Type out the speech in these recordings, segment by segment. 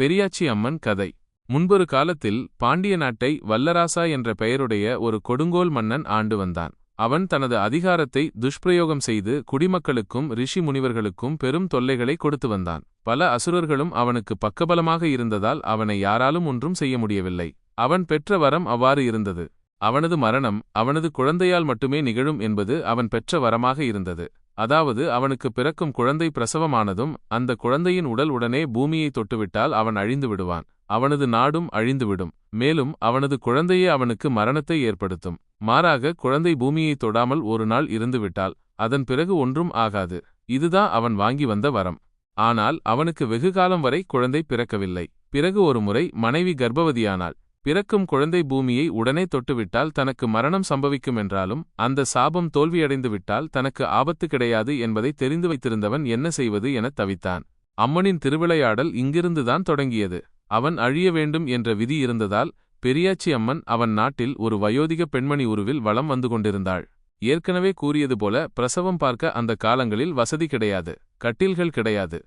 பெரியாச்சி அம்மன் கதை. முன்பொரு காலத்தில் பாண்டிய நாட்டை வல்லராசா என்ற பெயருடைய ஒரு கொடுங்கோல் மன்னன் ஆண்டு வந்தான். அவன் தனது அதிகாரத்தை துஷ்பிரயோகம் செய்து குடிமக்களுக்கும் ரிஷி முனிவர்களுக்கும் பெரும் தொல்லைகளை கொடுத்து வந்தான். பல அசுரர்களும் அவனுக்கு பக்கபலமாக இருந்ததால் அவனை யாராலும் ஒன்றும் செய்ய முடியவில்லை. அவன் பெற்ற வரம் அவ்வாறு இருந்தது. அவனது மரணம் அவனது குழந்தையால் மட்டுமே நிகழும் என்பது அவன் பெற்ற வரமாக இருந்தது. அதாவது அவனுக்கு பிறக்கும் குழந்தை பிரசவமானதும் அந்த குழந்தையின் உடல் உடனே பூமியை தொட்டுவிட்டால் அவன் அழிந்து விடுவான். அவனது நாடும் அழிந்துவிடும் மேலும் அவனது குழந்தையே அவனுக்கு மரணத்தை ஏற்படுத்தும். மாறாக குழந்தை பூமியை தொடாமல் ஒரு நாள் இருந்துவிட்டால் அதன் பிறகு ஒன்றும் ஆகாது. இதுதான் அவன் வாங்கி வந்த வரம். ஆனால் அவனுக்கு வெகுகாலம் வரை குழந்தை பிறக்கவில்லை. பிறகு ஒரு முறை மனைவி கர்ப்பவதியானாள். பிறக்கும் குழந்தை பூமியை உடனே தொட்டுவிட்டால் தனக்கு மரணம் சம்பவிக்கும் என்றாலும் அந்த சாபம் தோல்வியடைந்துவிட்டால் தனக்கு ஆபத்து கிடையாது என்பதை தெரிந்து வைத்திருந்தவன் என்ன செய்வது எனத் தவித்தான். அம்மனின் திருவிளையாடல் இங்கிருந்துதான் தொடங்கியது. அவன் அழிய வேண்டும் என்ற விதி இருந்ததால் பெரியாச்சி அம்மன் அவன் நாட்டில் ஒரு வயோதிக பெண்மணி உருவில் வலம் வந்து கொண்டிருந்தாள். ஏற்கனவே கூறியது போல பிரசவம் பார்க்க அந்த காலங்களில் வசதி கிடையாது. கட்டில்கள் கிடையாது.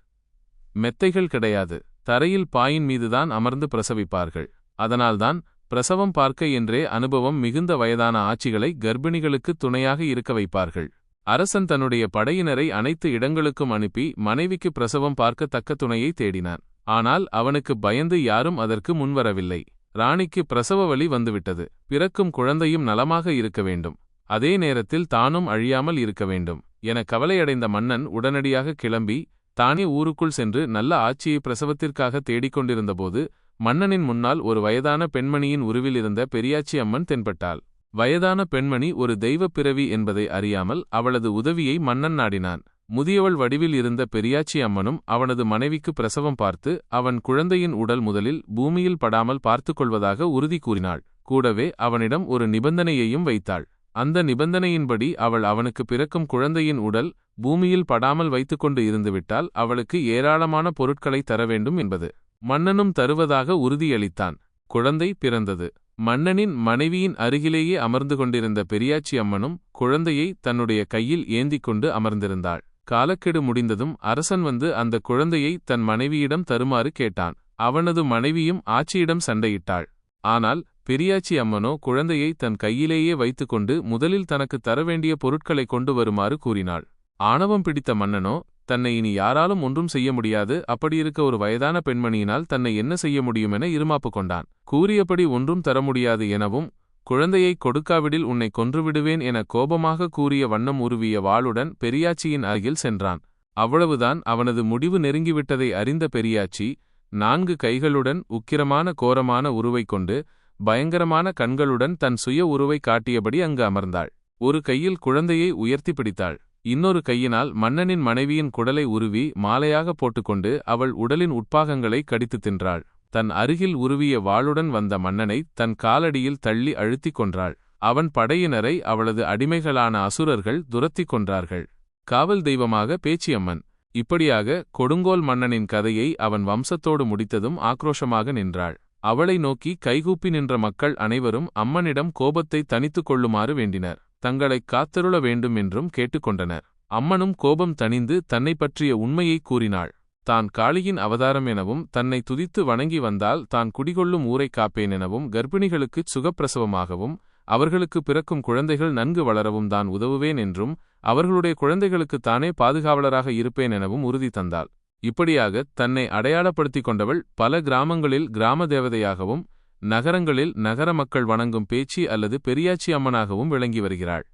மெத்தைகள் கிடையாது. தரையில் பாயின் மீதுதான் அமர்ந்து பிரசவிப்பார்கள். அதனால்தான் பிரசவம் பார்க்க என்றே அனுபவம் மிகுந்த வயதான ஆட்சிகளை கர்ப்பிணிகளுக்கு துணையாக இருக்க வைப்பார்கள். அரசன் தன்னுடைய படையினரை அனைத்து இடங்களுக்கும் அனுப்பி மனைவிக்கு பிரசவம் பார்க்க தக்க துணையை தேடினான். ஆனால் அவனுக்கு பயந்து யாரும் அதற்கு முன்வரவில்லை. ராணிக்கு பிரசவ வழி வந்துவிட்டது. பிறக்கும் குழந்தையும் நலமாக இருக்க வேண்டும். அதே நேரத்தில் தானும் அழியாமல் இருக்க வேண்டும் என கவலையடைந்த மன்னன் உடனடியாக கிளம்பி தானே ஊருக்குள் சென்று நல்ல ஆட்சியை பிரசவத்திற்காக தேடிக்கொண்டிருந்தபோது மன்னனின் முன்னால் ஒரு வயதான பெண்மணியின் உருவில் இருந்த பெரியாச்சி அம்மன் தென்பட்டாள். வயதான பெண்மணி ஒரு தெய்வப் பிறவி என்பதை அறியாமல் அவளது உதவியை மன்னன் நாடினான். முதியவள் வடிவில் இருந்த பெரியாச்சி அம்மனும் அவனது மனைவிக்கு பிரசவம் பார்த்து அவன் குழந்தையின் உடல் முதலில் பூமியில் படாமல் பார்த்துக்கொள்வதாக உறுதி கூறினாள். கூடவே அவனிடம் ஒரு நிபந்தனையையும் வைத்தாள். அந்த நிபந்தனையின்படி அவள் அவனுக்கு பிறக்கும் குழந்தையின் உடல் பூமியில் படாமல் வைத்துக்கொண்டு இருந்துவிட்டால் அவளுக்கு ஏராளமான பொருட்களை தர வேண்டும் என்பது. மன்னனும் தருவதாக உறுதியளித்தான். குழந்தை பிறந்தது. மன்னனின் மனைவியின் அருகிலேயே அமர்ந்து கொண்டிருந்த பெரியாச்சி அம்மனும் குழந்தையை தன்னுடைய கையில் ஏந்திக் கொண்டு அமர்ந்திருந்தாள். காலக்கெடு முடிந்ததும் அரசன் வந்து அந்த குழந்தையை தன் மனைவியிடம் தருமாறு கேட்டான். அவனது மனைவியும் ஆட்சியிடம் சண்டையிட்டாள். ஆனால் பெரியாச்சி அம்மனோ குழந்தையை தன் கையிலேயே வைத்துக்கொண்டு முதலில் தனக்கு தரவேண்டிய பொருட்களை கொண்டு வருமாறு கூறினாள். ஆணவம் பிடித்த மன்னனோ தன்னை இனி யாராலும் ஒன்றும் செய்ய முடியாது. அப்படியிருக்க ஒரு வயதான பெண்மணியினால் தன்னை என்ன செய்ய முடியும் என இருமாப்பு கொண்டான். கூறியபடி ஒன்றும் தர முடியாது எனவும் குழந்தையை கொடுக்காவிடில் உன்னை கொன்றுவிடுவேன் என கோபமாக கூறிய வண்ணம் உருவிய வாளுடன் பெரியாச்சியின் அருகில் சென்றான். அவ்வளவுதான் அவனது முடிவு நெருங்கிவிட்டதை அறிந்த பெரியாச்சி நான்கு கைகளுடன் உக்கிரமான கோரமான உருவை கொண்டு பயங்கரமான கண்களுடன் தன் சுய உருவை காட்டியபடி அங்கு அமர்ந்தாள். ஒரு கையில் குழந்தையை உயர்த்தி பிடித்தாள். இன்னொரு கையினால் மன்னனின் மனைவியின் குடலை உருவி மாலையாக போட்டுக்கொண்டு அவள் உடலின் உட்பாகங்களை கடித்து தின்றாள். தன் அருகில் உருவிய வாளுடன் வந்த மன்னனை தன் காலடியில் தள்ளி அழுத்திக் கொன்றாள். அவன் படையினரை அவளது அடிமைகளான அசுரர்கள் துரத்திக் கொன்றார்கள். காவல் தெய்வமாக பேச்சியம்மன். இப்படியாக கொடுங்கோல் மன்னனின் கதையை அவன் வம்சத்தோடு முடித்ததும் ஆக்ரோஷமாக நின்றாள். அவளை நோக்கி கைகூப்பி நின்ற மக்கள் அனைவரும் அம்மனிடம் கோபத்தை தனித்துக் கொள்ளுமாறு வேண்டினர். தங்களைக் காத்தருள வேண்டும் என்றும் கேட்டுக்கொண்டனர். அம்மனும் கோபம் தணிந்து தன்னை பற்றிய உண்மையை கூறினாள். தான் காளியின் அவதாரம் எனவும் தன்னை துதித்து வணங்கி வந்தால் தான் குடிகொள்ளும் ஊரைக் காப்பேன் எனவும் கர்ப்பிணிகளுக்குச் சுகப்பிரசவமாகவும் அவர்களுக்கு பிறக்கும் குழந்தைகள் நன்கு வளரவும் தான் உதவுவேன் என்றும் அவர்களுடைய குழந்தைகளுக்கு தானே பாதுகாவலராக இருப்பேன் எனவும் உறுதி தந்தாள். இப்படியாக தன்னை அடையாளப்படுத்திக் கொண்டவள் பல கிராமங்களில் கிராம தேவதையாகவும் நகரங்களில் நகர மக்கள் வணங்கும் பேச்சி அல்லது பெரியாச்சி அம்மனாகவும் விளங்கி வருகிறாள்.